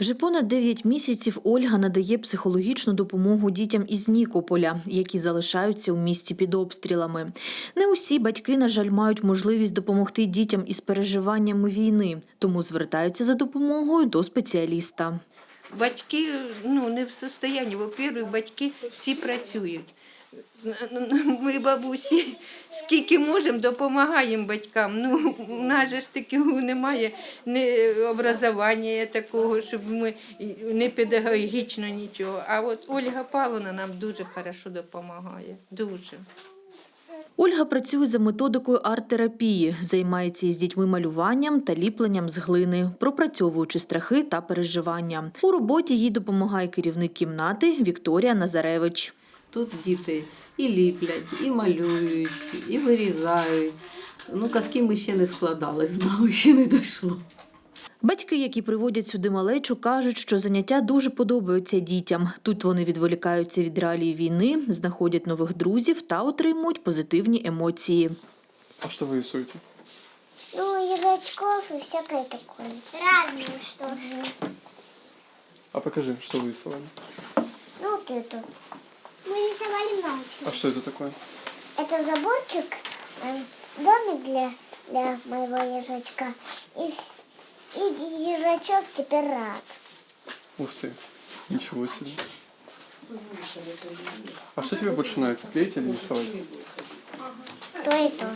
Вже понад 9 місяців Ольга надає психологічну допомогу дітям із Нікополя, які залишаються у місті під обстрілами. Не усі батьки, на жаль, мають можливість допомогти дітям із переживаннями війни, тому звертаються за допомогою до спеціаліста. Батьки ну, не в состоянні. Во-первых, батьки всі працюють. Ми, бабусі, скільки можемо, допомагаємо батькам. Ну, у нас же ж такого немає не образування такого, щоб ми не педагогічно нічого. А от Ольга Павловна нам дуже хорошо допомагає. Дуже. Ольга працює за методикою арт-терапії, займається із дітьми малюванням та ліпленням з глини, пропрацьовуючи страхи та переживання. У роботі їй допомагає керівник кімнати Вікторія Назаревич. Тут діти і ліплять, і малюють, і вирізають. Ну, казки ми ще не складали, з нами ще не дійшло. Батьки, які приводять сюди малечу, кажуть, що заняття дуже подобаються дітям. Тут вони відволікаються від реалій війни, знаходять нових друзів та отримують позитивні емоції. А что вы рисуете? Ну, язычков и всякое такое. Разные что А покажи, что вы рисовали. Ну, вот это. Рисовали много А что это такое? Это заборчик, эм, домик для, для моего ежачка. И, и ежачок теперь рад. Ух ты, ничего себе. А что тебе больше нравится, клеить или рисовать? То и то.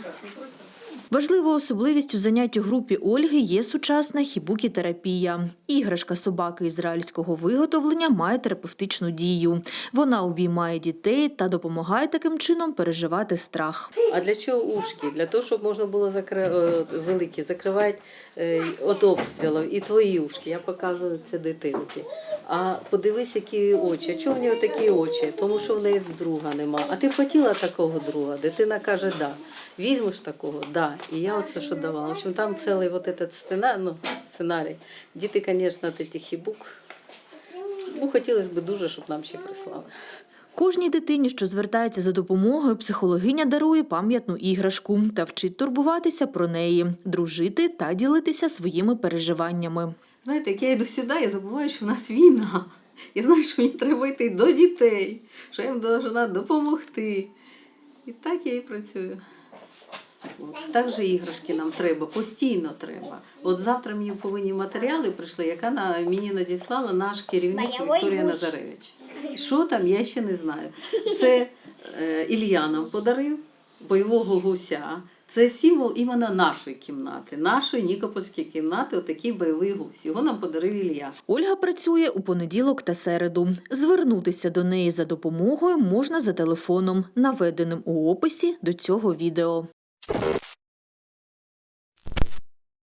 Важливою особливістю занять у групі Ольги є сучасна хібукі-терапія. Іграшка собаки ізраїльського виготовлення має терапевтичну дію. Вона обіймає дітей та допомагає таким чином переживати страх. А для чого ушки? Для того, щоб можна було закри... е, великі закривати е, від обстрілів і твої ушки. Я показую це дитинки. А подивись, які очі. А чого в неї такі очі? Тому що в неї друга нема. А ти хотіла такого друга? Дитина каже, да. Візьмеш такого? Да. І я оце що давала. В общем, там цілий вот этот сценарій, ну, сценарій. Діти, звісно, от хібук. Ну, хотілося б дуже, щоб нам ще прислали. Кожній дитині, що звертається за допомогою, психологиня дарує пам'ятну іграшку та вчить турбуватися про неї, дружити та ділитися своїми переживаннями. Знаєте, як я йду сюди, я забуваю, що в нас війна. Я знаю, що мені треба йти до дітей, що я їм повинна допомогти. І так я і працюю. От. Так же іграшки нам треба, постійно треба. От завтра мені повинні матеріали прийшли, яка на, мені надіслала наш керівник Вікторія. Назаревич. Що там, я ще не знаю. Це е, Ілля нам подарив бойового гуся. Це символ іменно нашої кімнати, нашої Нікопольської кімнати, отакий бойовий гусь. Його нам подарив Ілля. Ольга працює у понеділок та середу. Звернутися до неї за допомогою можна за телефоном, наведеним у описі до цього відео.